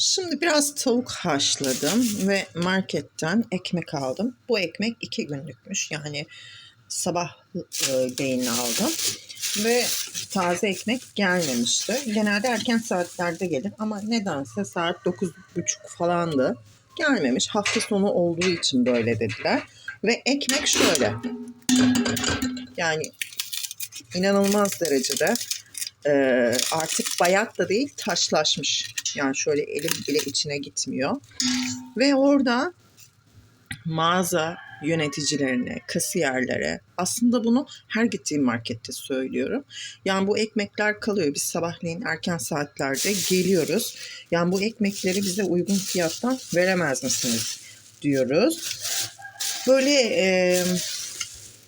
Şimdi biraz tavuk haşladım ve marketten ekmek aldım. Bu ekmek iki günlükmüş. Yani sabah e, beyni aldım. Ve taze ekmek gelmemişti. Genelde erken saatlerde gelir ama nedense saat 9.30 falandı. Gelmemiş. Hafta sonu olduğu için böyle dediler. Ve ekmek şöyle. Yani inanılmaz derecede e, artık bayat da değil taşlaşmış. Yani şöyle elim bile içine gitmiyor. Ve orada mağaza yöneticilerine, kasiyerlere aslında bunu her gittiğim markette söylüyorum. Yani bu ekmekler kalıyor. Biz sabahleyin erken saatlerde geliyoruz. Yani bu ekmekleri bize uygun fiyattan veremez misiniz diyoruz. Böyle e,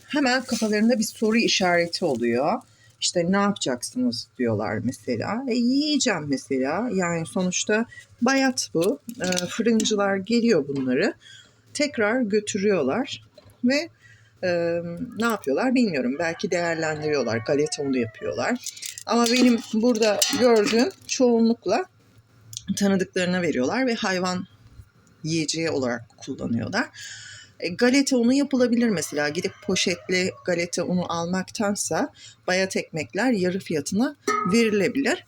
hemen kafalarında bir soru işareti oluyor. İşte ne yapacaksınız diyorlar mesela. E, yiyeceğim mesela. Yani sonuçta bayat bu. E, fırıncılar geliyor bunları. Tekrar götürüyorlar ve e, ne yapıyorlar bilmiyorum. Belki değerlendiriyorlar. Galeta unu yapıyorlar. Ama benim burada gördüğüm çoğunlukla tanıdıklarına veriyorlar ve hayvan yiyeceği olarak kullanıyorlar. E, galeta unu yapılabilir mesela. Gidip poşetli galeta unu almaktansa bayat ekmekler yarı fiyatına verilebilir.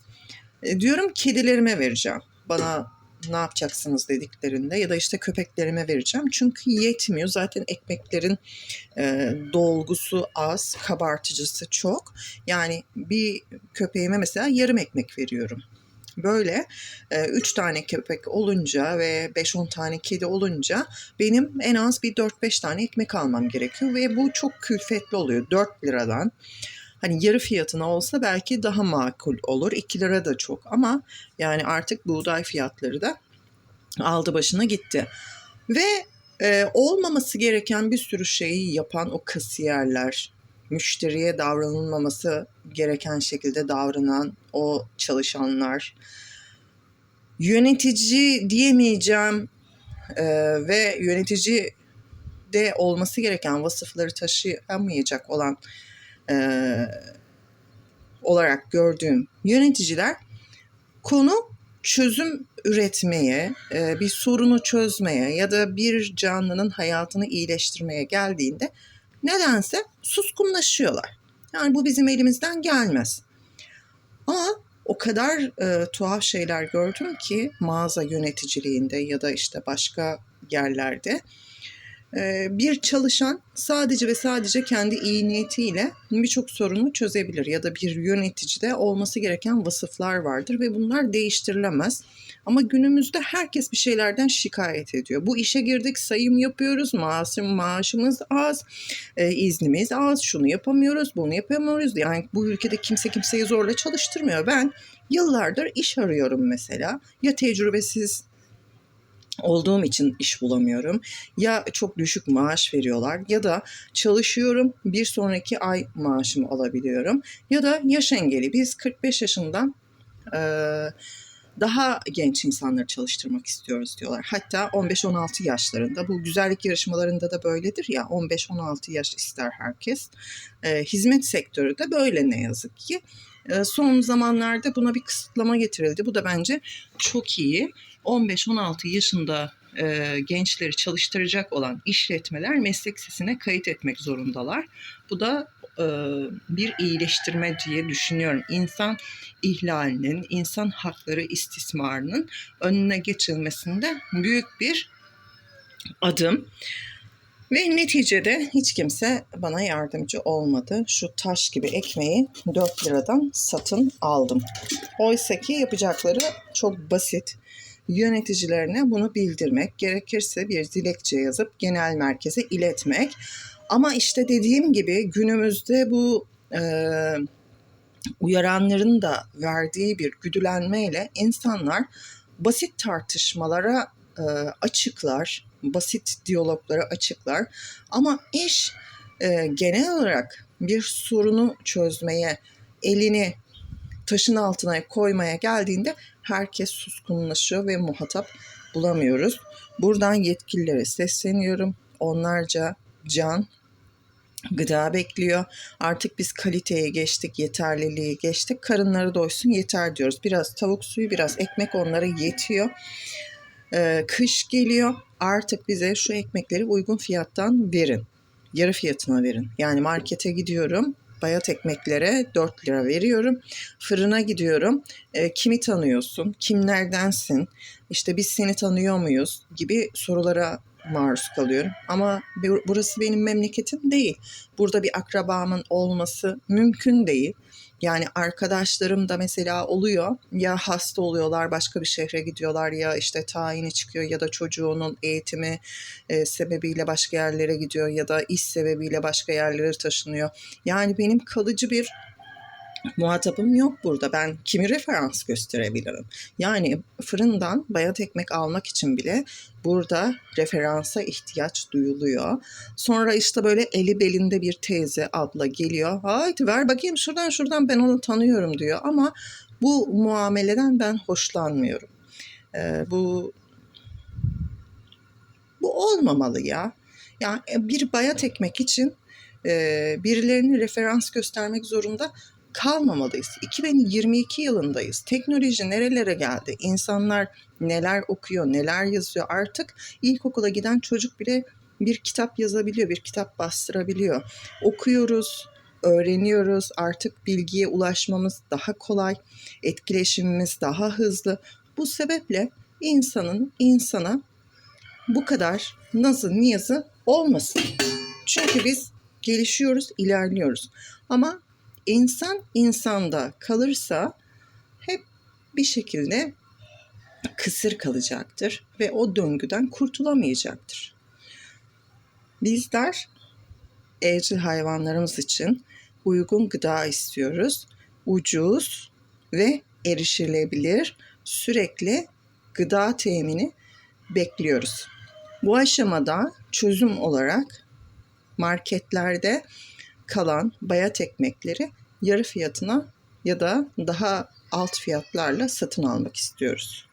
E, diyorum kedilerime vereceğim. Bana ne yapacaksınız dediklerinde ya da işte köpeklerime vereceğim. Çünkü yetmiyor. Zaten ekmeklerin e, dolgusu az, kabartıcısı çok. Yani bir köpeğime mesela yarım ekmek veriyorum. Böyle 3 e, tane köpek olunca ve 5-10 tane kedi olunca benim en az bir 4-5 tane ekmek almam gerekiyor ve bu çok külfetli oluyor 4 liradan. Hani yarı fiyatına olsa belki daha makul olur. 2 lira da çok ama yani artık buğday fiyatları da aldı başına gitti. Ve e, olmaması gereken bir sürü şeyi yapan o kasiyerler, müşteriye davranılmaması gereken şekilde davranan o çalışanlar, yönetici diyemeyeceğim e, ve yönetici de olması gereken vasıfları taşıyamayacak olan e, olarak gördüğüm yöneticiler konu çözüm üretmeye, e, bir sorunu çözmeye ya da bir canlının hayatını iyileştirmeye geldiğinde nedense suskunlaşıyorlar. Yani bu bizim elimizden gelmez. Ama o kadar e, tuhaf şeyler gördüm ki mağaza yöneticiliğinde ya da işte başka yerlerde bir çalışan sadece ve sadece kendi iyi niyetiyle birçok sorunu çözebilir ya da bir yöneticide olması gereken vasıflar vardır ve bunlar değiştirilemez. Ama günümüzde herkes bir şeylerden şikayet ediyor. Bu işe girdik, sayım yapıyoruz, maaşım, maaşımız az, e, iznimiz az, şunu yapamıyoruz, bunu yapamıyoruz. Yani bu ülkede kimse kimseyi zorla çalıştırmıyor. Ben yıllardır iş arıyorum mesela. Ya tecrübesiz olduğum için iş bulamıyorum. Ya çok düşük maaş veriyorlar ya da çalışıyorum bir sonraki ay maaşımı alabiliyorum. Ya da yaş engeli. Biz 45 yaşından e, daha genç insanları çalıştırmak istiyoruz diyorlar. Hatta 15-16 yaşlarında bu güzellik yarışmalarında da böyledir ya 15-16 yaş ister herkes. E, hizmet sektörü de böyle ne yazık ki. E, son zamanlarda buna bir kısıtlama getirildi. Bu da bence çok iyi. 15-16 yaşında e, gençleri çalıştıracak olan işletmeler meslek sesine kayıt etmek zorundalar. Bu da e, bir iyileştirme diye düşünüyorum. İnsan ihlalinin, insan hakları istismarının önüne geçilmesinde büyük bir adım. Ve neticede hiç kimse bana yardımcı olmadı. Şu taş gibi ekmeği 4 liradan satın aldım. Oysa ki yapacakları çok basit. Yöneticilerine bunu bildirmek, gerekirse bir dilekçe yazıp genel merkeze iletmek. Ama işte dediğim gibi günümüzde bu e, uyaranların da verdiği bir güdülenmeyle insanlar basit tartışmalara e, açıklar, basit diyaloglara açıklar. Ama iş e, genel olarak bir sorunu çözmeye, elini taşın altına koymaya geldiğinde herkes suskunlaşıyor ve muhatap bulamıyoruz. Buradan yetkililere sesleniyorum. Onlarca can gıda bekliyor. Artık biz kaliteye geçtik, yeterliliği geçtik. Karınları doysun yeter diyoruz. Biraz tavuk suyu, biraz ekmek onlara yetiyor. Ee, kış geliyor. Artık bize şu ekmekleri uygun fiyattan verin. Yarı fiyatına verin. Yani markete gidiyorum. Bayat ekmeklere 4 lira veriyorum. Fırına gidiyorum. Ee, kimi tanıyorsun? Kimlerdensin? İşte biz seni tanıyor muyuz? Gibi sorulara maruz kalıyorum. Ama bu- burası benim memleketim değil. Burada bir akrabamın olması mümkün değil. Yani arkadaşlarım da mesela oluyor ya hasta oluyorlar başka bir şehre gidiyorlar ya işte tayini çıkıyor ya da çocuğunun eğitimi e, sebebiyle başka yerlere gidiyor ya da iş sebebiyle başka yerlere taşınıyor. Yani benim kalıcı bir muhatabım yok burada. Ben kimi referans gösterebilirim? Yani fırından bayat ekmek almak için bile burada referansa ihtiyaç duyuluyor. Sonra işte böyle eli belinde bir teyze, abla geliyor. Haydi ver bakayım şuradan şuradan ben onu tanıyorum diyor. Ama bu muameleden ben hoşlanmıyorum. Ee, bu bu olmamalı ya. Yani bir bayat ekmek için e, birilerini referans göstermek zorunda kalmamalıyız. 2022 yılındayız. Teknoloji nerelere geldi? İnsanlar neler okuyor, neler yazıyor? Artık ilkokula giden çocuk bile bir kitap yazabiliyor, bir kitap bastırabiliyor. Okuyoruz, öğreniyoruz. Artık bilgiye ulaşmamız daha kolay, etkileşimimiz daha hızlı. Bu sebeple insanın insana bu kadar nazı niyazı olmasın. Çünkü biz gelişiyoruz, ilerliyoruz. Ama insan insanda kalırsa hep bir şekilde kısır kalacaktır ve o döngüden kurtulamayacaktır. Bizler evcil hayvanlarımız için uygun gıda istiyoruz. Ucuz ve erişilebilir sürekli gıda temini bekliyoruz. Bu aşamada çözüm olarak marketlerde kalan bayat ekmekleri yarı fiyatına ya da daha alt fiyatlarla satın almak istiyoruz.